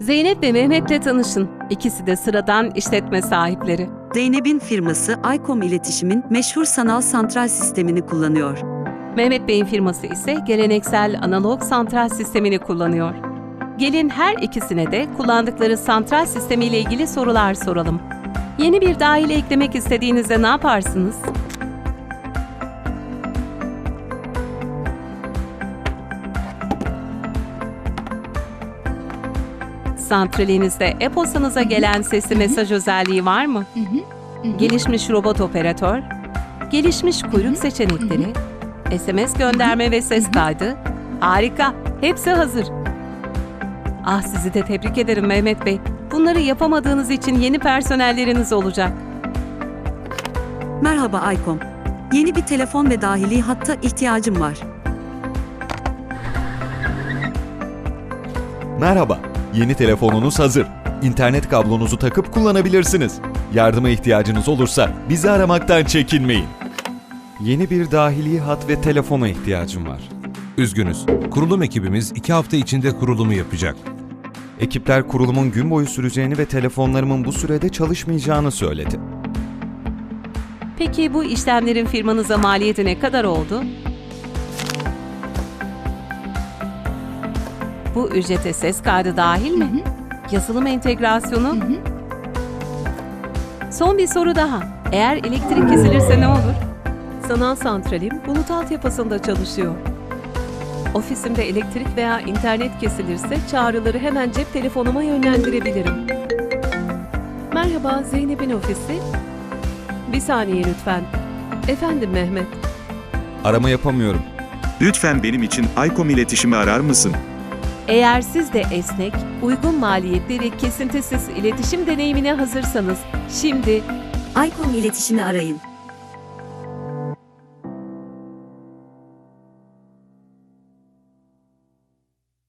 Zeynep ve Mehmet'le tanışın. İkisi de sıradan işletme sahipleri. Zeynep'in firması Aykom İletişim'in meşhur sanal santral sistemini kullanıyor. Mehmet Bey'in firması ise geleneksel analog santral sistemini kullanıyor. Gelin her ikisine de kullandıkları santral sistemiyle ilgili sorular soralım. Yeni bir dahil eklemek istediğinizde ne yaparsınız? Santralinizde e-postanıza gelen sesli mesaj özelliği var mı? Gelişmiş robot operatör, gelişmiş kuyruk seçenekleri, SMS gönderme ve ses kaydı. Harika, hepsi hazır. Ah sizi de tebrik ederim Mehmet Bey. Bunları yapamadığınız için yeni personelleriniz olacak. Merhaba Aykom. Yeni bir telefon ve dahili hatta ihtiyacım var. Merhaba, yeni telefonunuz hazır. İnternet kablonuzu takıp kullanabilirsiniz. Yardıma ihtiyacınız olursa bizi aramaktan çekinmeyin. Yeni bir dahili hat ve telefona ihtiyacım var. Üzgünüz. Kurulum ekibimiz iki hafta içinde kurulumu yapacak. Ekipler kurulumun gün boyu süreceğini ve telefonlarımın bu sürede çalışmayacağını söyledi. Peki bu işlemlerin firmanıza maliyeti ne kadar oldu? Bu ücrete ses kaydı dahil mi? Yazılım entegrasyonu? Son bir soru daha. Eğer elektrik kesilirse ne olur? Sanal santralim bulut altyapısında çalışıyor. Ofisimde elektrik veya internet kesilirse çağrıları hemen cep telefonuma yönlendirebilirim. Merhaba Zeynep'in ofisi. Bir saniye lütfen. Efendim Mehmet. Arama yapamıyorum. Lütfen benim için Aykom iletişimi arar mısın? Eğer siz de esnek, uygun maliyetli ve kesintisiz iletişim deneyimine hazırsanız, şimdi Aykom iletişimi arayın.